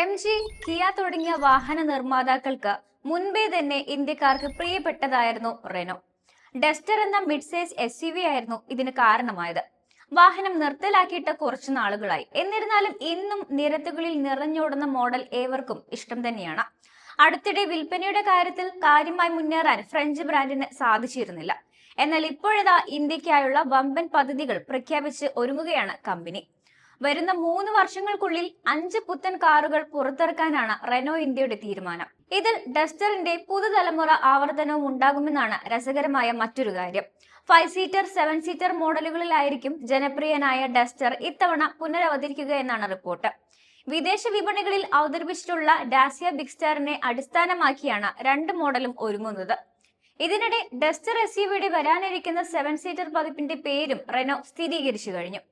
M G Kia തുടങ്ങിയ വാഹന നിർമ്മാതാക്കൾക്ക് മുൻപേ തന്നെ ഇന്ത്യക്കാർക്ക് പ്രിയപ്പെട്ടതായിരുന്നു റെനോ. ഡസ്റ്റർ എന്ന mid size S U V ആയിരുന്നു ഇതിന് കാരണമായത്. വാഹനം നിർത്തലാക്കിയിട്ട് കുറച്ചു നാളുകളായി. എന്നിരുന്നാലും ഇന്നും നിരത്തുകളിൽ നിറഞ്ഞോടുന്ന മോഡൽ ഏവർക്കും ഇഷ്ടം തന്നെയാണ്. അടുത്തിടെ വിൽപ്പനയുടെ കാര്യത്തിൽ കാര്യമായി മുന്നേറാൻ ഫ്രഞ്ച് ബ്രാൻഡിന് സാധിച്ചിരുന്നില്ല. എന്നാൽ ഇപ്പോഴതാ ഇന്ത്യക്കായുള്ള വമ്പൻ പദ്ധതികൾ പ്രഖ്യാപിച്ച് ഒരുങ്ങുകയാണ് കമ്പനി. വരുന്ന മൂന്ന് വർഷങ്ങൾക്കുള്ളിൽ അഞ്ച് പുത്തൻ കാറുകൾ പുറത്തിറക്കാനാണ് റെനോ ഇന്ത്യയുടെ തീരുമാനം. ഇതിൽ ഡസ്റ്ററിന്റെ പുതുതലമുറ ആവർത്തനവും ഉണ്ടാകുമെന്നാണ് രസകരമായ മറ്റൊരു കാര്യം. ഫൈവ് സീറ്റർ സെവൻ സീറ്റർ മോഡലുകളിലായിരിക്കും ജനപ്രിയനായ ഡസ്റ്റർ ഇത്തവണ പുനരവതരിക്കുക എന്നാണ് റിപ്പോർട്ട്. വിദേശ വിപണികളിൽ അവതരിപ്പിച്ചിട്ടുള്ള ഡാസിയ ബിഗ് സ്റ്റാറിനെ അടിസ്ഥാനമാക്കിയാണ് രണ്ട് മോഡലും ഒരുങ്ങുന്നത്. ഇതിനിടെ ഡസ്റ്റർ എസ് യുവിയുടെ വരാനിരിക്കുന്ന സെവൻ സീറ്റർ പതിപ്പിന്റെ പേരും റെനോ സ്ഥിരീകരിച്ചു കഴിഞ്ഞു.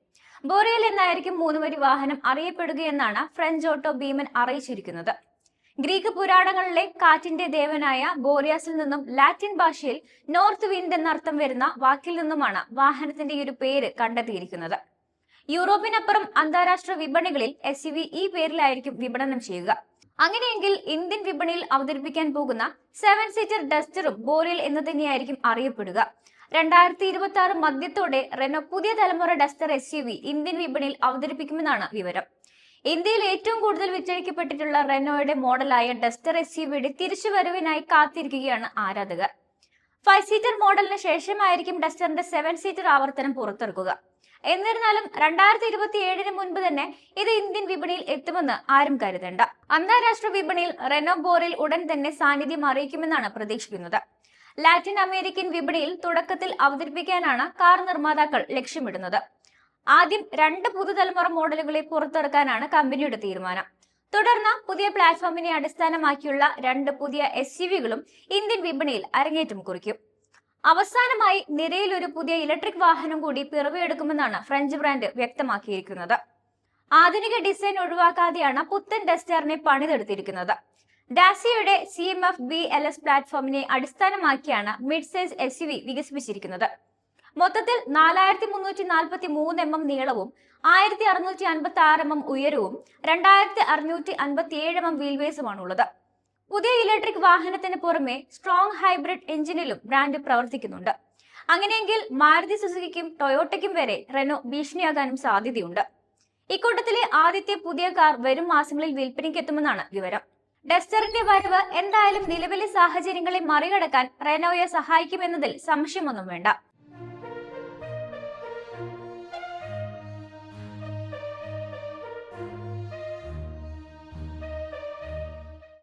ബോറിയൽ എന്നായിരിക്കും മൂന്നുവരി വാഹനം അറിയപ്പെടുകയെന്നാണ് ഫ്രഞ്ച് ഓട്ടോ ഭീമൻ അറിയിച്ചിരിക്കുന്നത്. ഗ്രീക്ക് പുരാണങ്ങളിലെ കാറ്റിന്റെ ദേവനായ ബോറിയാസിൽ നിന്നും ലാറ്റിൻ ഭാഷയിൽ നോർത്ത് വിൻഡ് എന്നർത്ഥം വരുന്ന വാക്കിൽ നിന്നുമാണ് വാഹനത്തിന്റെ ഈ ഒരു പേര് കണ്ടെത്തിയിരിക്കുന്നത്. യൂറോപ്പിനപ്പുറം അന്താരാഷ്ട്ര വിപണികളിൽ എസ് ഈ പേരിലായിരിക്കും വിപണനം ചെയ്യുക. അങ്ങനെയെങ്കിൽ ഇന്ത്യൻ വിപണിയിൽ അവതരിപ്പിക്കാൻ പോകുന്ന സെവൻ സീറ്റർ ഡസ്റ്ററും ബോറിയൽ എന്ന് തന്നെയായിരിക്കും അറിയപ്പെടുക. രണ്ടായിരത്തി ഇരുപത്തി ആറ് മധ്യത്തോടെ റെനോ പുതിയ തലമുറ Duster S U V Indian വിപണിയിൽ അവതരിപ്പിക്കുമെന്നാണ് വിവരം. ഇന്ത്യയിൽ ഏറ്റവും കൂടുതൽ വിറ്റഴിക്കപ്പെട്ടിട്ടുള്ള റെനോയുടെ മോഡലായ ഡസ്റ്റർ എസ് യു വിയുടെ തിരിച്ചുവരവിനായി കാത്തിരിക്കുകയാണ് ആരാധകർ. ഫൈവ് സീറ്റർ മോഡലിന് ശേഷമായിരിക്കും ഡസ്റ്ററിന്റെ സെവൻ സീറ്റർ ആവർത്തനം പുറത്തിറക്കുക. എന്നിരുന്നാലും രണ്ടായിരത്തി ഇരുപത്തി ഏഴിന് മുൻപ് തന്നെ ഇത് ഇന്ത്യൻ വിപണിയിൽ എത്തുമെന്ന് ആരും കരുതേണ്ട. അന്താരാഷ്ട്ര വിപണിയിൽ റെനോ ബോറിൽ ഉടൻ തന്നെ സാന്നിധ്യം അറിയിക്കുമെന്നാണ് പ്രതീക്ഷിക്കുന്നത്. ലാറ്റിൻ അമേരിക്കൻ വിപണിയിൽ തുടക്കത്തിൽ അവതരിപ്പിക്കാനാണ് കാർ നിർമ്മാതാക്കൾ ലക്ഷ്യമിടുന്നത്. ആദ്യം രണ്ട് പുതുതലമുറ മോഡലുകളെ പുറത്തിറക്കാനാണ് കമ്പനിയുടെ തീരുമാനം. തുടർന്ന് പുതിയ പ്ലാറ്റ്ഫോമിനെ അടിസ്ഥാനമാക്കിയുള്ള രണ്ട് പുതിയ എസ് ഇന്ത്യൻ വിപണിയിൽ അരങ്ങേറ്റം കുറിക്കും. അവസാനമായി നിരയിൽ ഒരു പുതിയ ഇലക്ട്രിക് വാഹനം കൂടി പിറവിയെടുക്കുമെന്നാണ് ഫ്രഞ്ച് ബ്രാൻഡ് വ്യക്തമാക്കിയിരിക്കുന്നത്. ആധുനിക ഡിസൈൻ ഒഴിവാക്കാതെയാണ് പുത്തൻ ഡസ്റ്ററിനെ പണിതെടുത്തിരിക്കുന്നത്. ഡാസിയുടെ C M F B L S പ്ലാറ്റ്ഫോമിനെ അടിസ്ഥാനമാക്കിയാണ് mid size S U V വികസിപ്പിച്ചിരിക്കുന്നത്. മൊത്തത്തിൽ നാലായിരത്തി മുന്നൂറ്റി നാൽപ്പത്തി മൂന്ന് എം എം നീളവും ആയിരത്തി അറുന്നൂറ്റി അൻപത്തി ആറ് എം എം ഉയരവും രണ്ടായിരത്തി അറുന്നൂറ്റി അൻപത്തി ഏഴ് എം എം വീൽവേസുമാണുള്ളത്. പുതിയ ഇലക്ട്രിക് വാഹനത്തിന് പുറമെ സ്ട്രോങ് ഹൈബ്രിഡ് എഞ്ചിനിലും ബ്രാൻഡ് പ്രവർത്തിക്കുന്നുണ്ട്. അങ്ങനെയെങ്കിൽ മാരുതി സുസുക്കിക്കും ടൊയോട്ടയ്ക്കും വരെ റെനോ ഭീഷണിയാകാനും സാധ്യതയുണ്ട്. ഇക്കൂട്ടത്തിലെ ആദ്യത്തെ പുതിയ കാർ വരും മാസങ്ങളിൽ വിൽപ്പനയ്ക്ക് എത്തുമെന്നാണ് വിവരം. ഡസ്റ്ററിന്റെ വരവ് എന്തായാലും നിലവിലെ സാഹചര്യങ്ങളെ മറികടക്കാൻ റെനോയെ സഹായിക്കുമെന്നതിൽ സംശയമൊന്നും വേണ്ട.